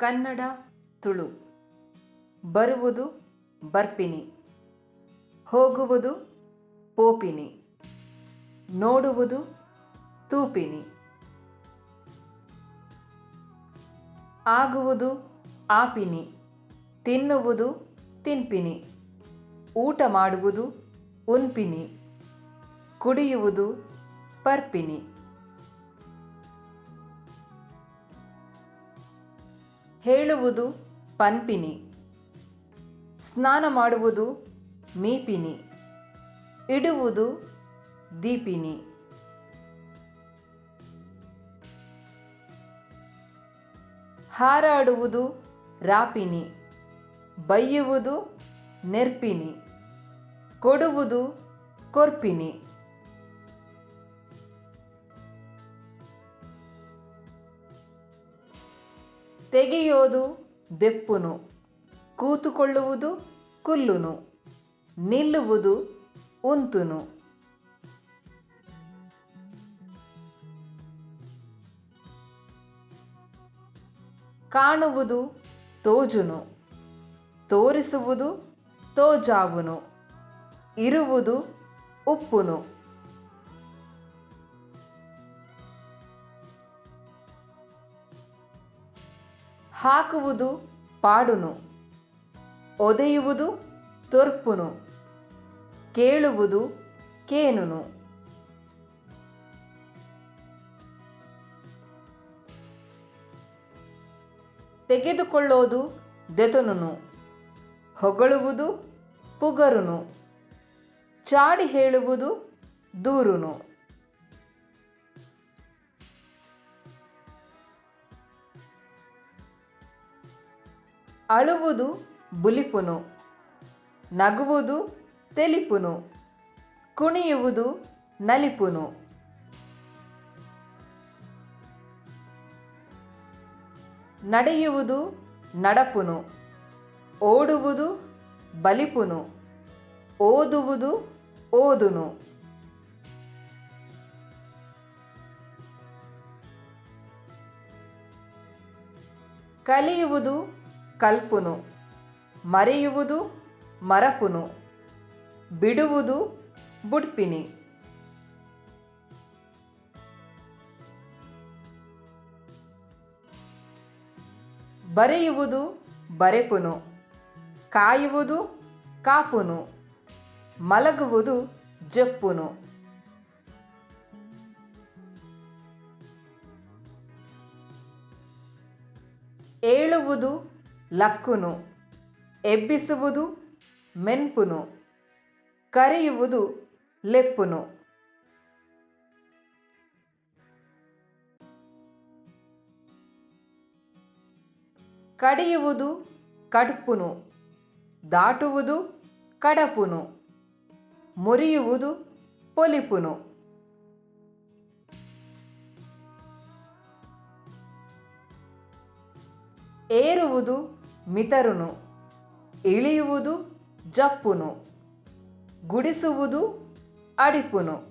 ಕನ್ನಡ ತುಳು. ಬರುವುದು ಬರ್ಪಿನಿ ಹೋಗುವುದು ಪೋಪಿನಿ ನೋಡುವುದು ತೂಪಿನಿ ಆಗುವುದು ಆಪಿನಿ ತಿನ್ನುವುದು ತಿನ್ಪಿನಿ ಊಟ ಮಾಡುವುದು ಉನ್ಪಿನಿ ಕುಡಿಯುವುದು ಪರ್ಪಿನಿ ಹೇಳುವುದು ಪನ್ಪಿನಿ. ಸ್ನಾನ ಮಾಡುವುದು ಮೀಪಿನಿ. ಇಡುವುದು ದೀಪಿನಿ. ಹಾರಾಡುವುದು ರಾಪಿನಿ. ಬೈಯುವುದು ನೆರ್ಪಿನಿ. ಕೊಡುವುದು ಕೊರ್ಪಿನಿ. ತೆಗೆಯೋದು ದೆಪ್ಪುನು ಕೂತುಕೊಳ್ಳುವುದು ಕುಲ್ಲುನು ನಿಲ್ಲುವುದು ಉಂತುನು. ಕಾಣುವುದು ತೋಜುನು ತೋರಿಸುವುದು ತೋಜಾವುನು ಇರುವುದು ಉಪ್ಪುನು. ಹಾಕುವುದು ಪಾಡುನು ಒದೆಯುವುದು ತೊರ್ಪುನು ಕೇಳುವುದು ಕೇನುನು. ತೆಗೆದುಕೊಳ್ಳೋದು ದೆತನುನು ಹೊಗಳುವುದು ಪುಗರುನು ಚಾಡಿ ಹೇಳುವುದು ದೂರುನು. ಅಳುವುದು ಬುಲಿಪುನು ನಗುವುದು ತೆಲಿಪುನು ಕುಣಿಯುವುದು ನಲಿಪುನು. ನಡೆಯುವುದು ನಡಪುನು ಓಡುವುದು ಬಲಿಪುನು ಓದುವುದು ಓದುನು. ಕಲಿಯುವುದು ಕಲ್ಪುನು. ಮರೆಯುವುದು ಮರಪುನು. ಬಿಡುವುದು ಬುಡ್ಪಿನಿ. ಬರೆಯುವುದು ಬರೆಪುನು. ಕಾಯುವುದು ಕಾಪುನು. ಮಲಗುವುದು ಜಪ್ಪುನು. ಏಳುವುದು ಲಕ್ಕುನು ಎಬ್ಬಿಸುವುದು ಮೆನ್ಪುನು ಕರೆಯುವುದು ಲೆಪ್ಪುನು. ಕಡಿಯುವುದು ಕಡುಪುನು ದಾಟುವುದು ಕಡಪುನು ಮುರಿಯುವುದು ಪೊಲಿಪುನು. ಏರುವುದು ಮಿತರುನು ಇಳಿಯುವುದು ಜಪ್ಪುನು ಗುಡಿಸುವುದು ಅಡಿಪುನು.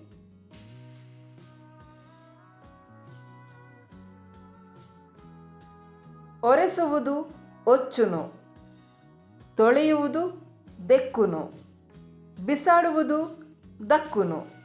ಒರೆಸುವುದು ಒಚ್ಚುನು ತೊಳೆಯುವುದು ದೆಕ್ಕುನು ಬಿಸಾಡುವುದು ದಕ್ಕುನು.